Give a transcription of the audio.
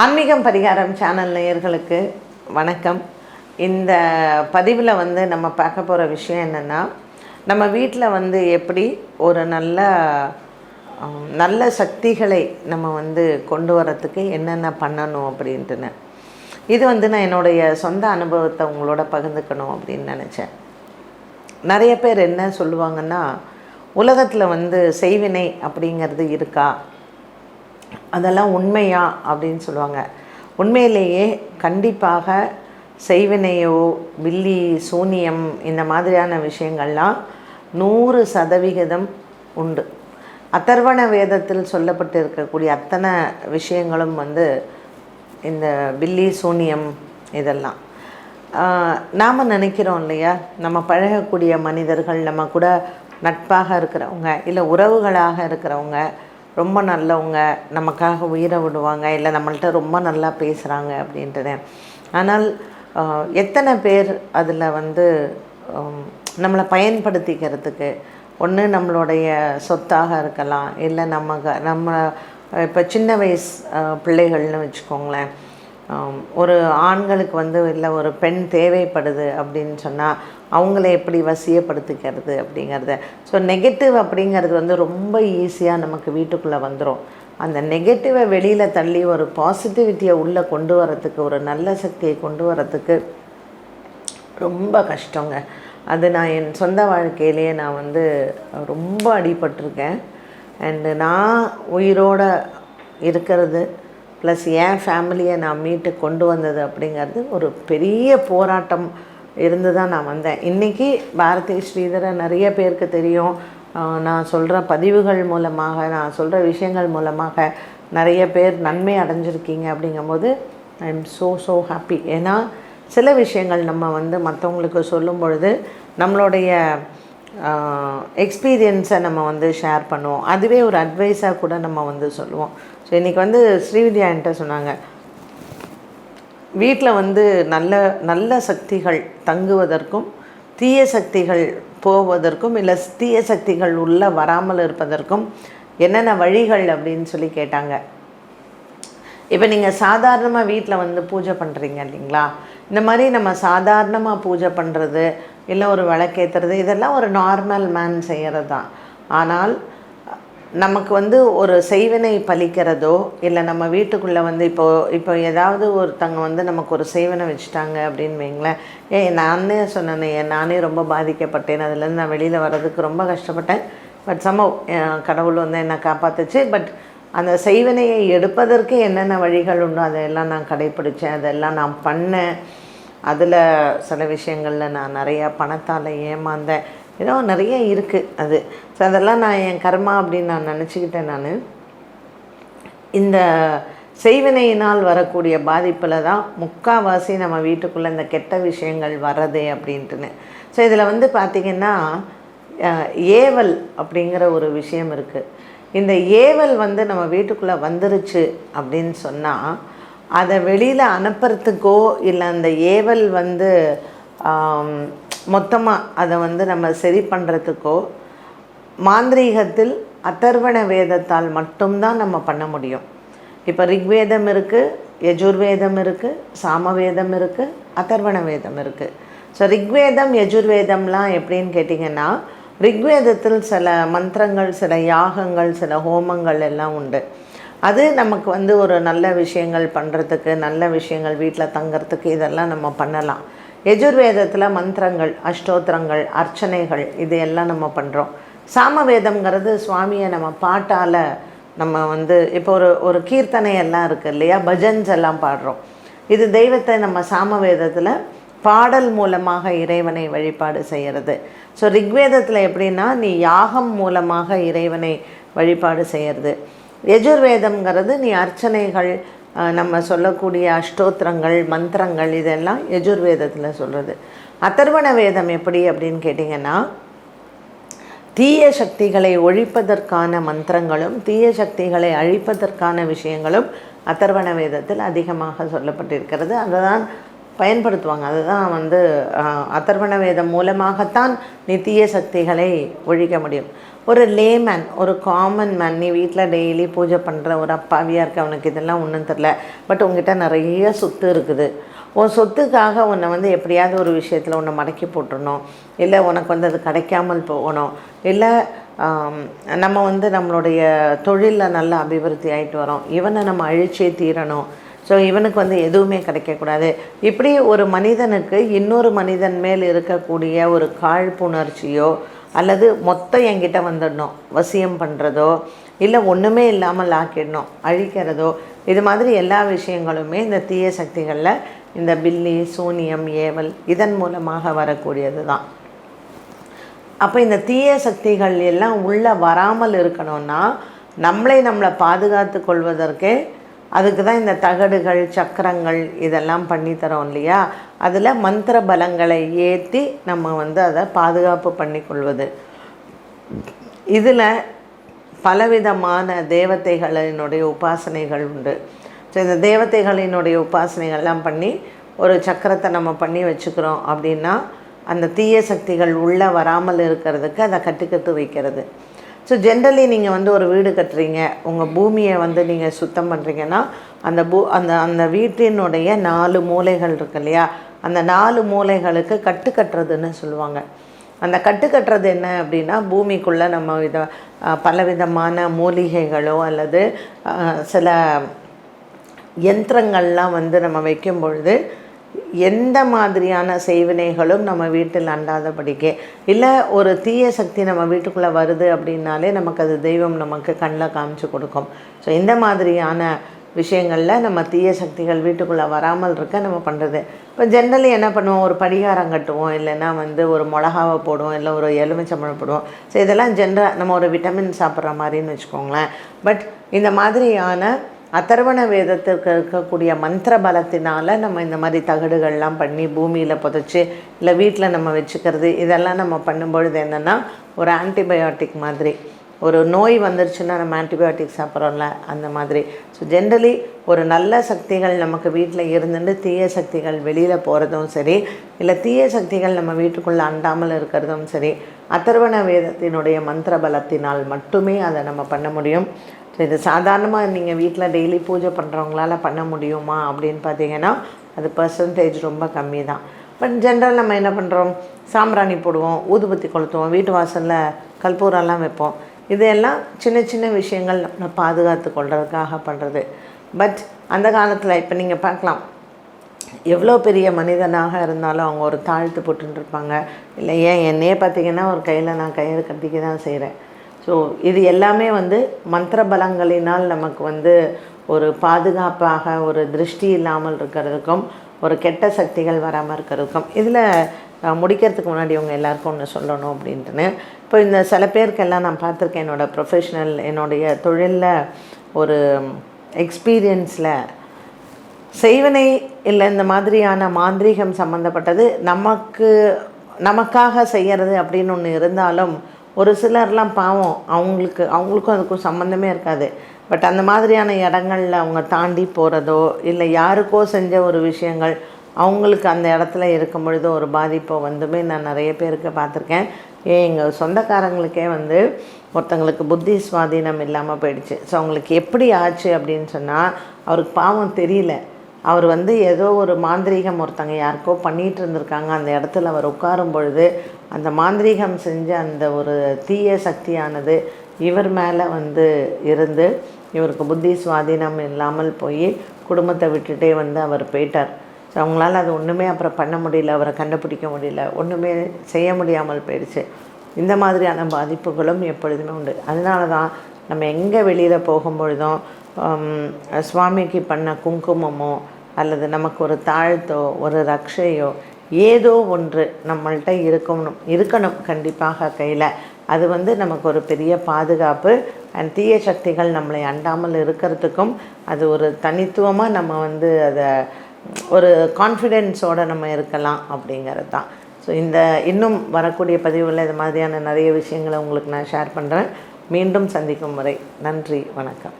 ஆன்மீகம் பரிகாரம் சேனல் நேயர்களுக்கு வணக்கம். இந்த பதிவில் வந்து நம்ம பார்க்க போகிற விஷயம் என்னென்னா நம்ம வீட்டில் வந்து எப்படி ஒரு நல்ல நல்ல சக்திகளை நம்ம வந்து கொண்டு வரத்துக்கு என்னென்ன பண்ணணும் அப்படின்ட்டுன்னு. இது வந்து நான் என்னுடைய சொந்த அனுபவத்தை உங்களோட பகிர்ந்துக்கணும் அப்படின்னு நினச்சேன். நிறைய பேர் என்ன சொல்லுவாங்கன்னா உலகத்தில் வந்து செய்வினை அப்படிங்கிறது இருக்கா? அதெல்லாம் உண்மையா அப்படின்னு சொல்லுவாங்க. உண்மையிலேயே கண்டிப்பாக செய்வினையோ வில்லி சூனியம் இந்த மாதிரியான விஷயங்கள்லாம் நூறு சதவிகிதம் உண்டு. அத்தர்வண வேதத்தில் சொல்லப்பட்டு இருக்கக்கூடிய அத்தனை விஷயங்களும் வந்து இந்த பில்லி சூனியம் இதெல்லாம். நாம் நினைக்கிறோம் இல்லையா? நம்ம பழகக்கூடிய மனிதர்கள் நம்ம கூட நட்பாக இருக்கிறவங்க இல்லை உறவுகளாக இருக்கிறவங்க ரொம்ப நல்லவங்க நமக்காக உயிரை விடுவாங்க இல்லை நம்மள்ட்ட ரொம்ப நல்லா பேசுகிறாங்க அப்படின்ட்டு ஆனால் எத்தனை பேர் அதில் வந்து நம்மளை பயன்படுத்திக்கிறதுக்கு ஒன்று நம்மளுடைய சொத்தாக இருக்கலாம் இல்லை நம்ம க- நம்ம இப்போ சின்ன வயசு பிள்ளைகள்னு வச்சுக்கோங்களேன் ஒரு ஆண்களுக்கு வந்து இல்லை ஒரு பெண் தேவைப்படுது அப்படின்னு சொன்னால் அவங்கள எப்படி வசியப்படுத்திக்கிறது அப்படிங்கிறத. ஸோ நெகட்டிவ் அப்படிங்கிறது வந்து ரொம்ப ஈஸியாக நமக்கு வீட்டுக்குள்ளே வந்துடும் அந்த நெகட்டிவை வெளியில் தள்ளி ஒரு பாசிட்டிவிட்டியை உள்ளே கொண்டு வரத்துக்கு ஒரு நல்ல சக்தியை கொண்டு வரத்துக்கு ரொம்ப கஷ்டங்க. அது நான் என் சொந்த வாழ்க்கையிலேயே நான் வந்து ரொம்ப அடிபட்டிருக்கேன். அண்டு நான் உயிரோட இருக்கிறது ப்ளஸ் என் ஃபேமிலியை நான் மீட்டு கொண்டு வந்தது அப்படிங்கிறது ஒரு பெரிய போராட்டம். இருந்து தான் நான் வந்தேன். இன்றைக்கி பாரதி ஸ்ரீதரை நிறைய பேருக்கு தெரியும். நான் சொல்கிற பதிவுகள் மூலமாக நான் சொல்கிற விஷயங்கள் மூலமாக நிறைய பேர் நன்மை அடைஞ்சிருக்கீங்க அப்படிங்கும்போது I am so so happy ஏன்னா சில விஷயங்கள் நம்ம வந்து மற்றவங்களுக்கு சொல்லும் பொழுது நம்மளுடைய எக்ஸ்பீரியன்ஸை நம்ம வந்து ஷேர் பண்ணுவோம். அதுவே ஒரு அட்வைஸாக கூட நம்ம வந்து சொல்லுவோம். ஸோ இன்றைக்கி வந்து ஸ்ரீவித்யா என்கிட்ட சொன்னாங்க வீட்டில் வந்து நல்ல நல்ல சக்திகள் தங்குவதற்கும் தீய சக்திகள் போவதற்கும் இல்லை தீய சக்திகள் உள்ளே வராமல் இருப்பதற்கும் என்னென்ன வழிகள் அப்படின்னு சொல்லி கேட்டாங்க. இப்போ நீங்கள் சாதாரணமாக வீட்டில் வந்து பூஜை பண்ணுறீங்க இல்லைங்களா? இந்த மாதிரி நம்ம சாதாரணமாக பூஜை பண்ணுறது இல்லை ஒரு விளக்கேற்றுறது இதெல்லாம் ஒரு நார்மல் மேன் செய்கிறது தான் ஆனால் நமக்கு வந்து ஒரு செய்வினை பலிக்கிறதோ இல்லை நம்ம வீட்டுக்குள்ளே வந்து இப்போ இப்போ ஏதாவது ஒருத்தங்க வந்து நமக்கு ஒரு செய்வனை வச்சுட்டாங்க அப்படின்னு வைங்களேன். ஏ நானே சொன்னேனே நானே ரொம்ப பாதிக்கப்பட்டேன். அதுலேருந்து நான் வெளியில் வர்றதுக்கு ரொம்ப கஷ்டப்பட்டேன். பட் சம கடவுள் வந்து என்னை காப்பாற்றுச்சு பட் அந்த செய்வினையை எடுப்பதற்கு என்னென்ன வழிகள் உண்டோ அதையெல்லாம் நான் கடைப்பிடிச்சேன். அதெல்லாம் நான் பண்ணேன். அதில் சில விஷயங்களில் நான் நிறையா பணத்தால் ஏமாந்தேன். ஏதோ நிறைய இருக்குது அது. ஸோ அதெல்லாம் நான் என் கர்மா அப்படின்னு நான் நினச்சிக்கிட்டேன் நான். இந்த செய்வினையினால் வரக்கூடிய பாதிப்பில் தான் முக்காவாசி நம்ம வீட்டுக்குள்ளே இந்த கெட்ட விஷயங்கள் வர்றது அப்படின்ட்டுன்னு. ஸோ இதில் வந்து பார்த்திங்கன்னா ஏவல் அப்படிங்கிற ஒரு விஷயம் இருக்குது இந்த ஏவல் வந்து நம்ம வீட்டுக்குள்ளே வந்துருச்சு அப்படின்னு சொன்னால் அதை வெளியில் அனுப்புறதுக்கோ இல்லை அந்த ஏவல் வந்து மொத்தமாக அதை வந்து நம்ம சரி பண்ணுறதுக்கோ மாந்திரீகத்தில் அத்தர்வண வேதத்தால் மட்டும்தான் நம்ம பண்ண முடியும். இப்போ ரிக்வேதம் இருக்குது யஜுர்வேதம் இருக்குது சாமவேதம் இருக்குது அதர்வண வேதம் இருக்குது ஸோ ரிக்வேதம் யஜுர்வேதம்லாம் எப்படின்னு கேட்டிங்கன்னா ரிக்வேதத்தில் சில மந்திரங்கள் சில யாகங்கள் சில ஹோமங்கள் எல்லாம் உண்டு. அது நமக்கு வந்து ஒரு நல்ல விஷயங்கள் பண்ணுறதுக்கு நல்ல விஷயங்கள் வீட்டில் தங்கிறதுக்கு இதெல்லாம் நம்ம பண்ணலாம். எஜுர்வேதத்தில் மந்திரங்கள் அஷ்டோத்திரங்கள் அர்ச்சனைகள் இது எல்லாம் நம்ம பண்ணுறோம் சாமவேதம்ங்கிறது சுவாமியை நம்ம பாட்டால் நம்ம வந்து இப்போ ஒரு ஒரு கீர்த்தனை எல்லாம் இருக்குது இல்லையா? பஜன்ஸ் எல்லாம் பாடுறோம். இது தெய்வத்தை நம்ம சாமவேதத்தில் பாடல் மூலமாக இறைவனை வழிபாடு செய்கிறது ஸோ ரிக்வேதத்தில் எப்படின்னா நீ யாகம் மூலமாக இறைவனை வழிபாடு செய்கிறது எஜுர்வேதம்ங்கிறது நீ அர்ச்சனைகள் நம்ம சொல்லக்கூடிய அஷ்டோத்திரங்கள் மந்திரங்கள் இதெல்லாம் யஜுர்வேதத்தில் சொல்கிறது அதர்வண வேதம் எப்படி அப்படின்னு கேட்டிங்கன்னா தீய சக்திகளை ஒழிப்பதற்கான மந்திரங்களும் தீய சக்திகளை அழிப்பதற்கான விஷயங்களும் அதர்வண வேதத்தில் அதிகமாக சொல்லப்பட்டிருக்கிறது. அதுதான் பயன்படுத்துவாங்க. அதுதான் வந்து அத்தர்வண அதர்வண வேதம் மூலமாகத்தான் நித்திய சக்திகளை ஒழிக்க முடியும். ஒரு லேமேன் ஒரு காமன் மேன் நீ வீட்டில் டெய்லி பூஜை பண்ணுற ஒரு அப்பாவியாக இருக்க அவனுக்கு இதெல்லாம் ஒன்றும் தெரில பட் உங்ககிட்ட நிறைய சொத்து இருக்குது. உன் சொத்துக்காக உன்னை வந்து எப்படியாவது ஒரு விஷயத்தில் உன்னை மடக்கி போட்டுடணும் இல்லை உனக்கு வந்து அது கிடைக்காமல் போகணும். இல்லை நம்ம வந்து நம்மளுடைய தொழிலில் நல்லா அபிவிருத்தி ஆகிட்டு வரோம். இவனை நம்ம அழிச்சே தீரணும். ஸோ இவனுக்கு வந்து எதுவுமே கிடைக்கக்கூடாது இப்படி ஒரு மனிதனுக்கு இன்னொரு மனிதன் மேல் இருக்கக்கூடிய ஒரு காழ்ப்புணர்ச்சியோ அல்லது மொத்தம் என்கிட்ட வந்துடணும் வசியம் பண்ணுறதோ இல்லை ஒன்றுமே இல்லாமல் ஆக்கிடணும் அழிக்கிறதோ இது மாதிரி எல்லா விஷயங்களுமே இந்த தீய சக்திகளில் இந்த பில்லி சூனியம் ஏவல் இதன் மூலமாக வரக்கூடியது தான். அப்போ இந்த தீய சக்திகள் எல்லாம் உள்ளே வராமல் இருக்கணும்னா நம்மளை நம்மளை பாதுகாத்து கொள்வதற்கே அதுக்கு தான் இந்த தகடுகள் சக்கரங்கள் இதெல்லாம் பண்ணி தரோம் இல்லையா? அதில் மந்திர பலங்களை ஏற்றி நம்ம வந்து அதை பாதுகாப்பு பண்ணி கொள்வது இதில் பலவிதமான தேவதைகளினுடைய உபாசனைகள் உண்டு. ஸோ இந்த தேவதைகளினுடைய உபாசனைகள்லாம் பண்ணி ஒரு சக்கரத்தை நம்ம பண்ணி வச்சுக்கிறோம் அப்படின்னா அந்த தீய சக்திகள் உள்ளே வராமல் இருக்கிறதுக்கு அதை கட்டுக்கட்டு வைக்கிறது. ஸோ ஜென்ரலி நீங்கள் வந்து ஒரு வீடு கட்டுறீங்க உங்கள் பூமியை வந்து நீங்கள் சுத்தம் பண்ணுறீங்கன்னா அந்த பூ அந்த அந்த வீட்டினுடைய நாலு மூலைகள் இருக்கு இல்லையா? அந்த நாலு மூலைகளுக்கு கட்டு கட்டுறதுன்னு சொல்லுவாங்க. அந்த கட்டு கட்டுறது என்ன அப்படின்னா பூமிக்குள்ளே நம்ம வித பலவிதமான மூலிகைகளோ அல்லது சில யந்திரங்கள்லாம் வந்து நம்ம வைக்கும் பொழுது எந்த மாதிரியான செய்வினைகளும் நம்ம வீட்டில் அண்டாதபடிக்கு இல்லை ஒரு தீய சக்தி நம்ம வீட்டுக்குள்ளே வருது அப்படின்னாலே நமக்கு அது தெய்வம் நமக்கு கண்ணில் காமிச்சு கொடுக்கும். ஸோ இந்த மாதிரியான விஷயங்களில் நம்ம தீய சக்திகள் வீட்டுக்குள்ளே வராமல் இருக்க நம்ம பண்ணுறது இப்போ ஜென்ரலி என்ன பண்ணுவோம்? ஒரு படிகாரம் கட்டுவோம் இல்லைன்னா வந்து ஒரு மிளகாவை போடுவோம் இல்லை ஒரு எலுமிச்சம்பழம் போடுவோம். ஸோ இதெல்லாம் ஜென்ரல் நம்ம ஒரு விட்டமின் சாப்பிட்ற மாதிரின்னு வச்சுக்கோங்களேன். பட் இந்த மாதிரியான அதர்வண வேதத்திற்கு இருக்கக்கூடிய மந்திர பலத்தினால் நம்ம இந்த மாதிரி தகடுகள்லாம் பண்ணி பூமியில் புதைச்சி இல்லை வீட்டில் நம்ம வச்சுக்கிறது இதெல்லாம் நம்ம பண்ணும்பொழுது என்னென்னா ஒரு ஆன்டிபயோட்டிக் மாதிரி. ஒரு நோய் வந்துருச்சுன்னா நம்ம ஆன்டிபயோட்டிக் சாப்பிட்றோம்ல அந்த மாதிரி. ஸோ ஜென்ரலி ஒரு நல்ல சக்திகள் நமக்கு வீட்டில் இருந்துட்டு தீய சக்திகள் வெளியில் போகிறதும் சரி இல்லை தீய சக்திகள் நம்ம வீட்டுக்குள்ளே அண்டாமல் இருக்கிறதும் சரி அதர்வண வேதத்தினுடைய மந்திர பலத்தினால் மட்டுமே அதை நம்ம பண்ண முடியும். ஸோ இது சாதாரணமாக நீங்கள் வீட்டில் டெய்லி பூஜை பண்ணுறவங்களால பண்ண முடியுமா அப்படின்னு பார்த்தீங்கன்னா அது பர்சன்டேஜ் ரொம்ப கம்மி தான் பட் ஜென்ரல் நம்ம என்ன பண்ணுறோம் சாம்பிராணி போடுவோம் ஊதுபத்தி கொளுத்துவோம் வீட்டு வாசலில் கல்பூரெல்லாம் வைப்போம். இதெல்லாம் சின்ன சின்ன விஷயங்கள் நம்ம பாதுகாத்து கொள்றதுக்காக பண்ணுறது பட் அந்த காலத்தில் இப்போ நீங்கள் பார்க்கலாம். எவ்வளோ பெரிய மனிதனாக இருந்தாலும் அவங்க ஒரு தாழ்த்து போட்டுருப்பாங்க இல்லை ஏன் என்னையே பார்த்தீங்கன்னா ஒரு கையில் நான் கயிறு கட்டிக்க தான் செய்கிறேன் ஸோ இது எல்லாமே வந்து மந்திர பலங்களினால் நமக்கு வந்து ஒரு பாதுகாப்பாக ஒரு திருஷ்டி இல்லாமல் இருக்கிறதுக்கும் ஒரு கெட்ட சக்திகள் வராமல் இருக்கிறதுக்கும் இதில் முடிக்கிறதுக்கு முன்னாடி இவங்க எல்லாருக்கும் ஒன்று சொல்லணும் அப்படின்ட்டுன்னு. இப்போ இந்த சில பேருக்கெல்லாம் நான் பார்த்துருக்கேன் என்னோடய ப்ரொஃபஷ்னல் என்னுடைய தொழிலில் ஒரு எக்ஸ்பீரியன்ஸில் செய்வனை இல்லை இந்த மாதிரியான மாந்திரீகம் சம்மந்தப்பட்டது நமக்கு நமக்காக செய்கிறது அப்படின்னு ஒன்று இருந்தாலும் ஒரு சிலர்லாம் பாவம் அவங்களுக்கு அவங்களுக்கும் அதுக்கும் சம்மந்தமே இருக்காது. பட் அந்த மாதிரியான இடங்கள்ல அவங்க தாண்டி போகிறதோ இல்லை யாருக்கோ செஞ்ச ஒரு விஷயங்கள் அவங்களுக்கு அந்த இடத்துல இருக்கும் பொழுது ஒரு பாதிப்பை வந்துமே நான் நிறைய பேருக்கு பார்த்துருக்கேன். ஏன் எங்கள் சொந்தக்காரங்களுக்கே வந்து ஒருத்தங்களுக்கு புத்தி சுவாதீனம் இல்லாமல் போயிடுச்சு. ஸோ அவங்களுக்கு எப்படி ஆச்சு அப்படின்னு சொன்னால் அவருக்கு பாவம் தெரியல. அவர் வந்து ஏதோ ஒரு மாந்திரீகம் ஒருத்தங்க யாருக்கோ பண்ணிகிட்டு இருந்திருக்காங்க. அந்த இடத்துல அவர் உட்காரும் பொழுது அந்த மாந்திரீகம் செஞ்ச அந்த ஒரு தீய சக்தியானது இவர் மேலே வந்து இருந்து இவருக்கு புத்தி சுவாதீனம் இல்லாமல் போய் குடும்பத்தை விட்டுட்டே வந்து அவர் போயிட்டார். ஸோ அவங்களால அது ஒன்றுமே அப்புறம் பண்ண முடியல அவரை கண்டுபிடிக்க முடியல ஒன்றுமே செய்ய முடியாமல் போயிடுச்சு. இந்த மாதிரியான பாதிப்புகளும் எப்பொழுதுமே உண்டு. அதனால தான் நம்ம எங்கே வெளியில் போகும்பொழுதும் சுவாமிக்கு பண்ண குங்குமமோ அல்லது நமக்கு ஒரு தாழ்த்தோ ஒரு ரக்ஷையோ ஏதோ ஒன்று நம்மள்கிட்ட இருக்கணும். இருக்கணும் கண்டிப்பாக கையில். அது வந்து நமக்கு ஒரு பெரிய பாதுகாப்பு. அண்ட் தீய சக்திகள் நம்மளை அண்டாமல் இருக்கிறதுக்கும் அது ஒரு தனித்துவமாக நம்ம வந்து அதை ஒரு கான்ஃபிடென்ஸோடு நம்ம இருக்கலாம் அப்படிங்கிறது தான். ஸோ இந்த இன்னும் வரக்கூடிய பதிவுகளில் இது மாதிரியான நிறைய விஷயங்களை உங்களுக்கு நான் ஷேர் பண்ணுறேன் மீண்டும் சந்திக்கும் வரை நன்றி வணக்கம்.